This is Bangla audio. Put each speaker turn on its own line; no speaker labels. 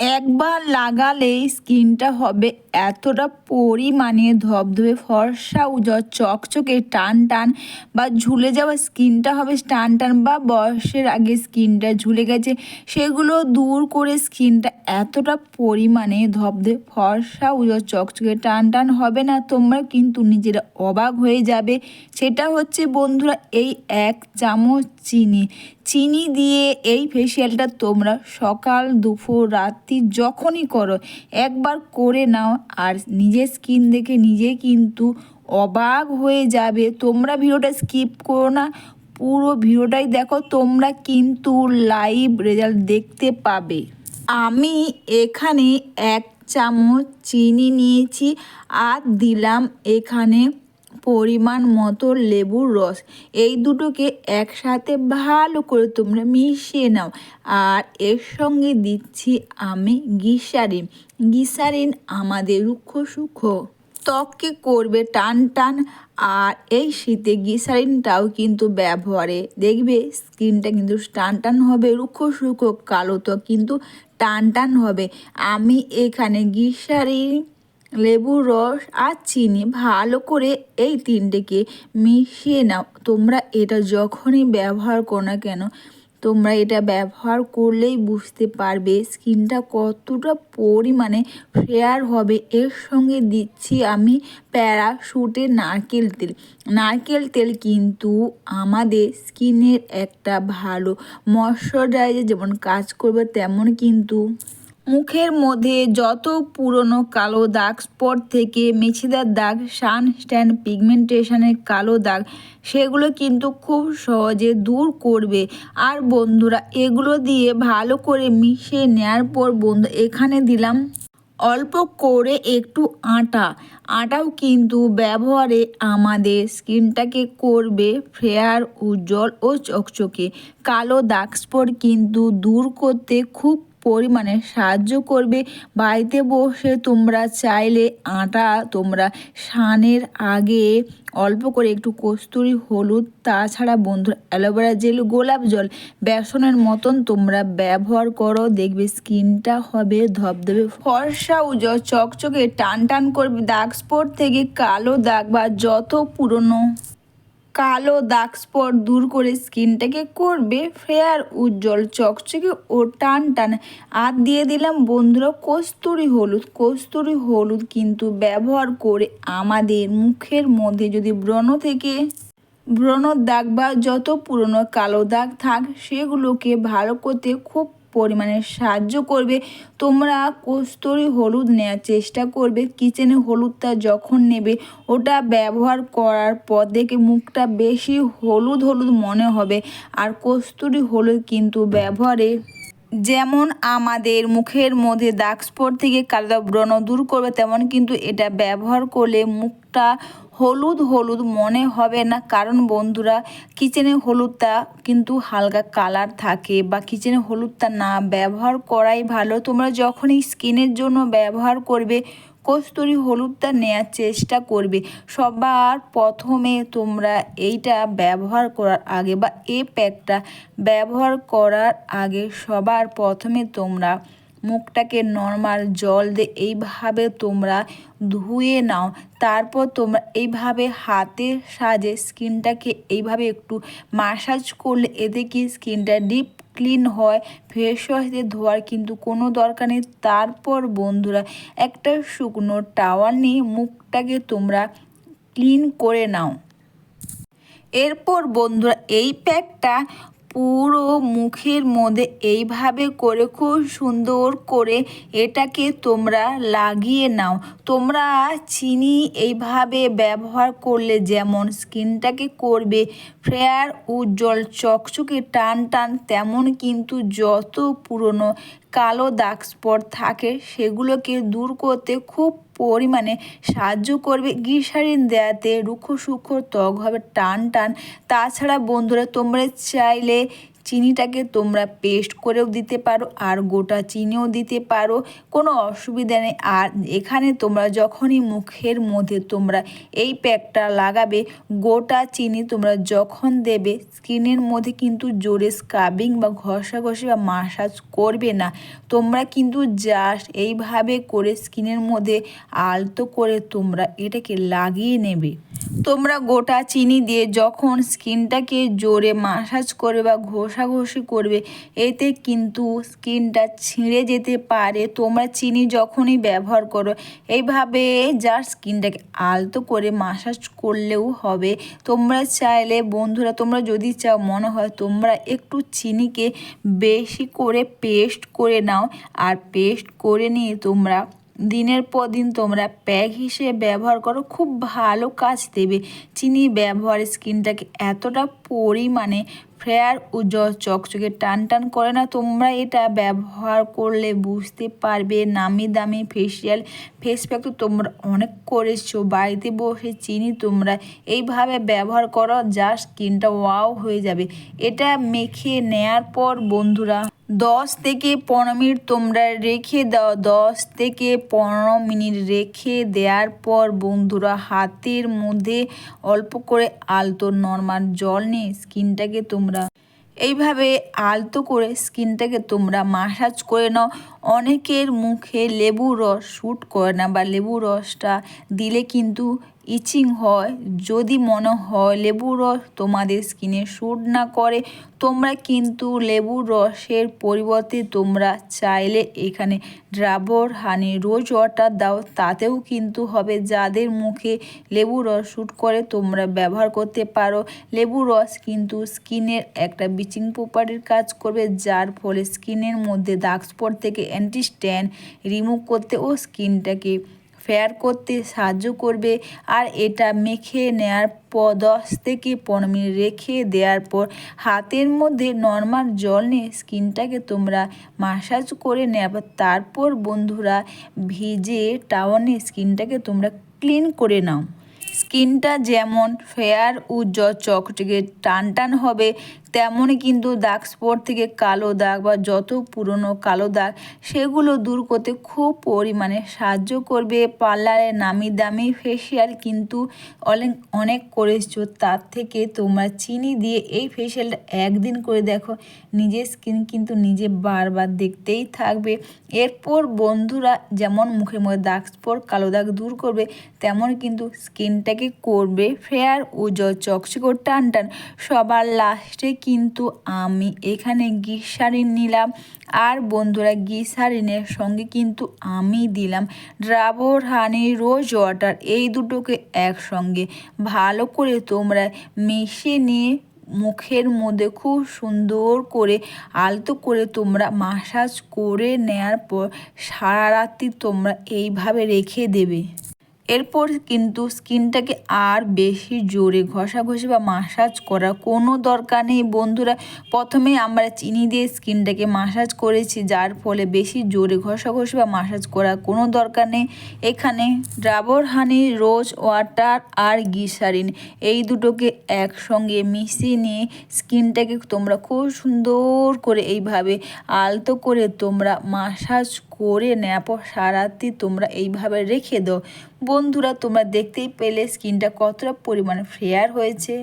একবার লাগালে স্কিনটা হবে এতটা পরিমাণে ধবধবে, ফর্সা উজ্জ্বল, চকচকে টান টান বা ঝুলে যাওয়া স্কিনটা হবে টান টান বা বয়সের আগে স্কিনটা ঝুলে গেছে। সেগুলো দূর করে স্কিনটা এতটা পরিমাণে ধবধবে ফর্সা উজ্জ্বল, চকচকে টান টান হবে না, তোমরা কিন্তু নিজেরা অবাক হয়ে যাবে। সেটা হচ্ছে বন্ধুরা, এই এক চামচ চিনি। চিনি দিয়ে এই ফেসিয়ালটা তোমরা সকাল, দুপুর, রাত্রি যখনই করো, একবার করে নাও আর নিজের স্কিন দেখে নিজে কিন্তু অবাক হয়ে যাবে। তোমরা ভিডিওটা স্কিপ করো না, পুরো ভিডিওটাই দেখো, তোমরা কিন্তু লাইভ রেজাল্ট দেখতে পাবে। আমি এখানে এক চামচ চিনি নিয়েছি, আর দিলাম এখানে পরিমাণ মতো লেবুর রস। এই দুটোকে একসাথে ভালো করে তোমরা মিশিয়ে নাও। আর এর সঙ্গে দিচ্ছি আমি গিসারিন। গিসারিন আমাদের রুক্ষ সুখ ত্বককে করবে টান টান। আর এই শীতে গ্লিসারিনটাও কিন্তু ব্যবহারে। দেখবে স্কিনটা কিন্তু টান টান হবে, রুক্ষ সুখ কালো ত্বক কিন্তু টান টান হবে। আমি এখানে গ্লিসারিন লেবুর রস আর চিনি ভালো করে এই তিনটেকে মিশিয়ে নাও। তোমরা এটা যখনই ব্যবহার করো না কেন, তোমরা এটা ব্যবহার করলেই বুঝতে পারবে স্কিনটা কতটা পরিমাণে ফেয়ার হবে। এর সঙ্গে দিচ্ছি আমি প্যারাশুটের নারকেল তেল। নারকেল তেল কিন্তু আমাদের স্কিনের একটা ভালো ময়শ্চারাইজার যেমন কাজ করবে তেমন কিন্তু মুখের মধ্যে যত পুরনো কালো দাগ, স্পট থেকে মেছিদার দাগ সান স্ট্যান্ড পিগমেন্টেশনের কালো দাগ, সেগুলো কিন্তু খুব সহজে দূর করবে। আর বন্ধুরা, এগুলো দিয়ে ভালো করে মিশিয়ে নেওয়ার পর বন্ধু, এখানে দিলাম অল্প করে একটু আটা। আটাও কিন্তু ব্যবহারে আমাদের স্কিনটাকে করবে ফেয়ার উজ্জ্বল ও চকচকে। কালো দাগ, স্পট কিন্তু দূর করতে খুব পরিমাণে সাহায্য করবে। বাড়িতে বসে তোমরা চাইলে আটা, তোমরা সানের আগে অল্প করে একটু কস্তুরি, হলুদ, তাছাড়া বন্ধুরা অ্যালোভেরা জেল, গোলাপ জল, বেসনের মতন তোমরা ব্যবহার করো। দেখবে স্কিনটা হবে ধবধবে। ফর্সা উজ্জ্বল চকচকে টান টান করবে। দাগ স্পট থেকে কালো দাগ বা যত পুরনো কালো দাগ স্পট দূর করে স্কিনটাকে করবে, ফেয়ার উজ্জ্বল, চকচকে ও টান টান। আর দিয়ে দিলাম বন্ধুরা কস্তুরি হলুদ। কস্তুরি হলুদ কিন্তু ব্যবহার করে আমাদের মুখের মধ্যে যদি ব্রণ থেকে ব্রণর দাগ বা যত পুরনো কালো দাগ থাক, সেগুলোকে ভালো করতে খুব পরিমাণে সাহায্য করবে। তোমরা কস্তুরি হলুদ নেওয়ার চেষ্টা করবে। কিচেনে হলুদটা যখন নেবে, ওটা ব্যবহার করার পর দেখে মুখটা বেশি হলুদ হলুদ মনে হবে। আর কস্তুরি হলুদ কিন্তু ব্যবহারে যেমন আমাদের মুখের মধ্যে দাগ স্পট থেকে কালো ব্রণ দূর করবে, তেমন কিন্তু এটা ব্যবহার করলে মুখটা হলুদ হলুদ মনে হবে না। কারণ বন্ধুরা, কিচেনে হলুদটা কিন্তু হালকা কালার থাকে বা কিচেনে হলুদটা না ব্যবহার করাই ভালো। তোমরা যখনই স্কিনের জন্য ব্যবহার করবে, কস্তুরি হলুদটা নেওয়ার চেষ্টা করবে। সবার প্রথমে তোমরা এইটা ব্যবহার করার আগে বা এ প্যাকটা ব্যবহার করার আগে সবার প্রথমে তোমরা মুখটাকে নর্মাল জল দিয়ে এইভাবে তোমরা ধুয়ে নাও। তারপর তোমরা এইভাবে হাতের সাজে স্কিনটাকে এইভাবে একটু মাসাজ করলে এতে কি স্কিনটা ডিপ ক্লিন হয় ফেস ওয়াশ ধোয়ার কিন্তু কোনো দরকার নেই। তারপর বন্ধুরা, একটা শুকনো টাওয়াল নিয়ে মুখটাকে তোমরা ক্লিন করে নাও। এরপর বন্ধুরা, এই প্যাকটা পুরো মুখের মধ্যে এইভাবে করে খুব সুন্দর করে এটাকে তোমরা লাগিয়ে নাও। তোমরা চিনি এইভাবে ব্যবহার করলে যেমন স্কিনটাকে করবে, ফ্রেয়ার, উজ্জ্বল, চকচকে, টান টান, তেমন কিন্তু যত পুরনো কালো দাগ স্পট থাকে, সেগুলোকে দূর করতে খুব পরিমাণে সাহায্য করবে। গ্লিসারিন দেওয়াতে রুক্ষ সুক্ষ ত্বক হবে টান টান তাছাড়া বন্ধুরা, তোমরা চাইলে চিনিটাকে তোমরা পেস্ট করেও দিতে পারো আর গোটা চিনিও দিতে পারো, কোনো অসুবিধা নেই। আর এখানে তোমরা যখনই মুখের মধ্যে তোমরা এই প্যাকটা লাগাবে, গোটা চিনি তোমরা যখন দেবে, স্কিনের মধ্যে কিন্তু জোরে স্ক্রাবিং বা ঘষা ঘষাঘষি বা মাসাজ করবে না। তোমরা কিন্তু জাস্ট এইভাবে করে স্কিনের মধ্যে আলতো করে তোমরা এটাকে লাগিয়ে নেবে। তোমরা গোটা চিনি দিয়ে যখন স্কিনটাকে জোরে মাসাজ করে বা ঘষাঘষি করবে। এতে কিন্তু স্কিনটা ছিঁড়ে যেতে পারে। তোমরা চিনি যখনই ব্যবহার করো। এইভাবে যার স্কিনটাকে আলতো করে মাসাজ করলেও হবে। তোমরা চাইলে বন্ধুরা, তোমরা যদি চাও, মনে হয় তোমরা একটু চিনিকে বেশি করে পেস্ট করে নাও। আর পেস্ট করে নিয়ে তোমরা দিনের পর দিন তোমরা প্যাক হিসেবে ব্যবহার করো, খুব ভালো কাজ দেবে। চিনি ব্যবহার স্কিনটাকে এতটা পরিমাণে ফেয়ার উজ্জ্বল চকচকে টান টান করে না, তোমরা এটা ব্যবহার করলে বুঝতে পারবে। নামি দামি ফেসিয়াল ফেস প্যাক তো তোমরা অনেক করেছ, বাড়িতে বসে চিনি তোমরা এইভাবে ব্যবহার করো, যা স্কিনটা ওয়াও হয়ে যাবে। এটা মেখে নেয়ার পর বন্ধুরা দশ থেকে পনেরো মিনিট তোমরা রেখে দাও। দশ থেকে পনেরো মিনিট রেখে দেওয়ার পর বন্ধুরা হাতের মধ্যে অল্প করে আলতো নর্মাল জল নিয়ে স্কিনটাকে তোমরা এইভাবে আলতো করে স্কিনটাকে তোমরা মাসাজ করে নাও। অনেকের মুখে লেবু রস শ্যুট করে না বা লেবু রসটা দিলে কিন্তু ইচিং হয়, যদি মনে হয় লেবুর রস তোমাদের স্কিনে শ্যুট না করে, তোমরা কিন্তু লেবুর রসের পরিবর্তে তোমরা চাইলে এখানে ড্রাবর হানি রোজ ওয়াটার দাও, তাতেও কিন্তু হবে। যাদের মুখে লেবু রস শ্যুট করে, তোমরা ব্যবহার করতে পারো। লেবু রস কিন্তু স্কিনের একটা ব্লিচিং প্রপার্টির কাজ করবে, যার ফলে স্কিনের মধ্যে দাগ স্পট থেকে অ্যান্টি স্ট্যান রিমুভ করতে ও স্কিনটাকে ফেয়ার করতে সাহায্য করবে আর এটা মেখে নেওয়ার পর দশ থেকে পনেরো মিনিট রেখে দেওয়ার পর হাতের মধ্যে নর্মাল জল নিয়ে স্কিনটাকে তোমরা মাসাজ করে নেওয়ার তারপর বন্ধুরা ভিজে টাওয়ানে স্কিনটাকে তোমরা ক্লিন করে নাও। স্কিনটা যেমন ফেয়ার উজ্জ্বল চকচকে টান টান হবে তেমনই কিন্তু দাগ স্পট থেকে কালো দাগ বা যত পুরনো কালো দাগ, সেগুলো দূর করতে খুব পরিমাণে সাহায্য করবে। পার্লারে নামি দামি ফেসিয়াল কিন্তু অনেক অনেক করেছ, তার থেকে তোমরা চিনি দিয়ে এই ফেসিয়ালটা একদিন করে দেখো। নিজের স্কিন কিন্তু নিজে বারবার দেখতেই থাকবে। এরপর বন্ধুরা যেমন মুখের মধ্যে দাগ স্পট, কালো দাগ দূর করবে তেমন কিন্তু স্কিনটাকে করবে ফেয়ার উজ্জ্বল, চকচকে, টান টান। সবার লাস্টে কিন্তু আমি এখানে গ্লিসারিন নিলাম। আর বন্ধুরা গ্লিসারিনের সঙ্গে কিন্তু আমি দিলাম ড্রাবর হানি, রোজ ওয়াটার। এই দুটোকে একসঙ্গে ভালো করে তোমরা মিশিয়ে নিয়ে মুখের মধ্যে খুব সুন্দর করে আলতো করে তোমরা মাসাজ করে নেয়ার পর সারা রাত্রি তোমরা এইভাবে রেখে দেবে। এরপর কিন্তু স্কিনটাকে আর বেশি জোরে ঘষাঘষি বা মাসাজ করার কোনো দরকার নেই। বন্ধুরা প্রথমে আমরা চিনি দিয়ে স্কিনটাকে মাসাজ করেছি, যার ফলে বেশি জোরে ঘষাঘষি বা মাসাজ করার কোনো দরকার নেই। এখানে ড্রাবর হানি, রোজ, ওয়াটার আর গিসারিন এই দুটোকে একসঙ্গে মিশিয়ে নিয়ে স্কিনটাকে তোমরা খুব সুন্দর করে এইভাবে আলতো করে তোমরা মাসাজ করে পর সারাতি তোমরা এইভাবে রেখে দাও। বন্ধুরা, তোমরা দেখতেই পেলে স্কিনটা কতটা পরিমাণে ফেয়ার হয়েছে।